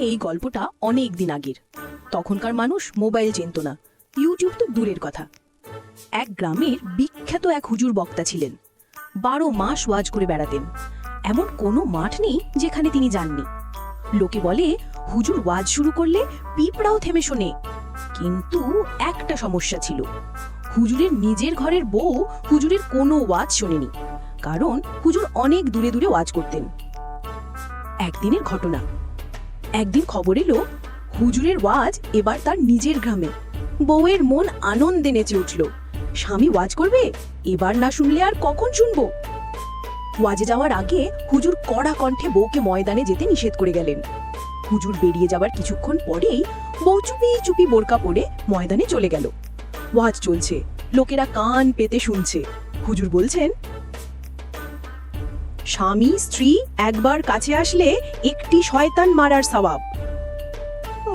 এই গল্পটা অনেক দিন আগের। তখনকার মানুষ মোবাইল চিনত না। ইউটিউব তো দূরের কথা। এক গ্রামের বিখ্যাত এক হুজুর বক্তা ছিলেন। বারো মাস ওয়াজ করে বেড়াতেন। এমন কোনো মাঠ নেই যেখানে তিনি যাননি। লোকে বলে, হুজুর ওয়াজ শুরু করলে পিঁপড়াও থেমে শোনে। কিন্তু একটা সমস্যা ছিল। হুজুরের নিজের ঘরের বউ হুজুরের কোনো ওয়াজ শোনেনি। কারণ হুজুর অনেক দূরে দূরে ওয়াজ করতেন। একদিনের ঘটনা। একদিন খবর এলো, হুজুরের ওয়াজ এবার তার নিজের গ্রামে। বউয়ের মন আনন্দে নেচে উঠল। স্বামী ওয়াজ করবে? এবার না শুনলে আর কখন শুনব? ওয়াজে যাওয়ার আগে হুজুর কড়া কণ্ঠে বউকে ময়দানে যেতে নিষেধ করে গেলেন। হুজুর বেরিয়ে যাবার কিছুক্ষণ পরেই বউ চুপি চুপি বোরকা পরে ময়দানে চলে গেল। ওয়াজ চলছে। লোকেরা কান পেতে শুনছে। হুজুর বলছেন স্বামী, স্ত্রী একবার কাছে আসলে একটি শয়তান মারার সওয়াব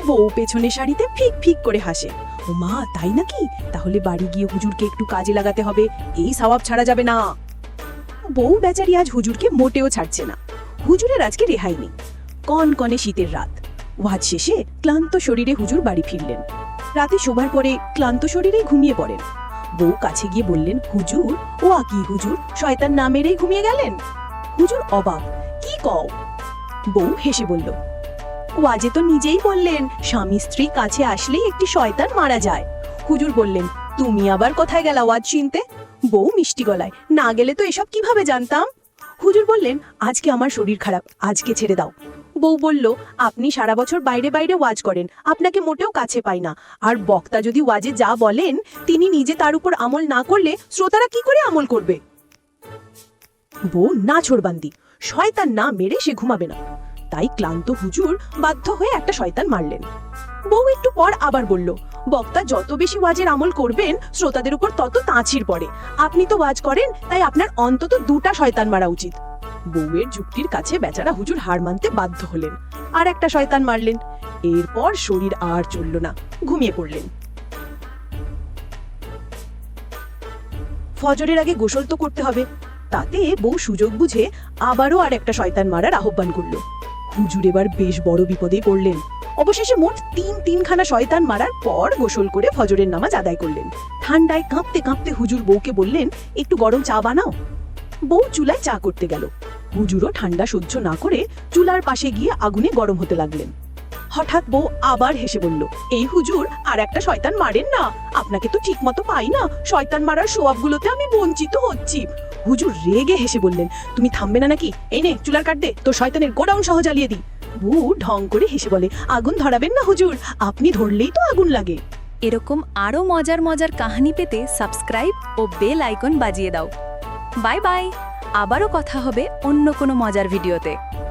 বউ পেছনে শাড়িতে ফিক ফিক করে হাসে। ও মা, তাই নাকি? তাহলে বাড়ি গিয়ে হুজুরকে একটু কাজে লাগাতে হবে। এই সওয়াব ছাড়া যাবে না। বউ বেচারি আজ হুজুরকে মোটেও ছাড়ছে না। হুজুরের আজকে রেহাই নেই। কন কনে শীতের রাত। ওয়াজ শেষে ক্লান্ত শরীরে হুজুর বাড়ি ফিরলেন। রাতে শোবার পরে ক্লান্ত শরীরে ঘুমিয়ে পড়েন। বউ কাছে গিয়ে বললেন, হুজুর, ও আকি হুজুর? শয়তান না মেরেই ঘুমিয়ে গেলেন? হুজুর অবাক। কি কও? বউ হেসে বলল, ওয়াজে তো নিজেই বললেন, স্বামী স্ত্রী কাছে আসলেই একটি শয়তান মারা যায়। হুজুর বললেন, তুমি আবার কোথায় গেলা ওয়াজ শুনতে? বউ মিষ্টি গলায়, না গেলে তো এসব কীভাবে জানতাম? হুজুর বললেন, আজকে আমার শরীর খারাপ, আজকে ছেড়ে দাও। বউ বলল, আপনি সারা বছর বাইরে বাইরে ওয়াজ করেন, আপনাকে মোটেও কাছে পাই না। আর বক্তা যদি ওয়াজে যা বলেন, তিনি নিজে তার উপর আমল না করলে শ্রোতারা কি করে আমল করবে? বউ না ছোড়বান্দি শয়তান না মেরে সে ঘুমাবে না। তাই ক্লান্ত হুজুর বাধ্য হয়ে একটা শয়তান মারলেন। বউ একটু পর আবার বলল, বক্তা যত বেশি ওয়াজের আমল করবেন, শ্রোতাদের উপর তত তাঁচির পড়ে। আপনি তো ওয়াজ করেন, তাই আপনার অন্তত দুটা শয়তান মারা উচিত। বউয়ের যুক্তির কাছে বেচারা হুজুর হার মানতে বাধ্য হলেন। আর একটা শয়তান মারলেন। এরপর শরীর আর চলল না, ঘুমিয়ে পড়লেন। ফজরের আগে গোসল তো করতে হবে। তাতে বউ সুযোগ বুঝে আবারও আর একটা শয়তান মারার আহ্বান করল। হুজুর এবার বেশ বড় বিপদে পড়লেন। অবশেষে মোট তিন তিনখানা শয়তান মারার পর গোসল করে ফজরের নামাজ আদায় করলেন। ঠান্ডায় কাঁপতে কাঁপতে হুজুর বউকে বললেন, একটু গরম চা বানাও। বউ চুলায় চা করতে গেল। হুজুরও ঠান্ডা সহ্য না করে চুলার পাশে গিয়ে আগুনে গরম হতে লাগলেন। হঠাৎ বউ আবার হেসে বলল, এই হুজুর, আর একটা শয়তান মারেন না। আপনাকে তো ঠিক মতো পাই না। শয়তান মারার সোয়াবগুলোতে আমি বঞ্চিত হচ্ছি। হুজুর রেগে হেসে বললেন, তুমি থামবে না নাকি? এই নে, চুলার কাট দে, তোর শয়তানের গোডাউন সহ জ্বালিয়ে দি। বউ ঢং করে হেসে বলে, আগুন ধরাবেন না হুজুর, আপনি ধরলেই তো আগুন লাগে। এরকম আরও মজার মজার কাহিনী পেতে সাবস্ক্রাইব ও বেল আইকন বাজিয়ে দাও। বাই বাই, আবারও কথা হবে অন্য কোনো মজার ভিডিওতে।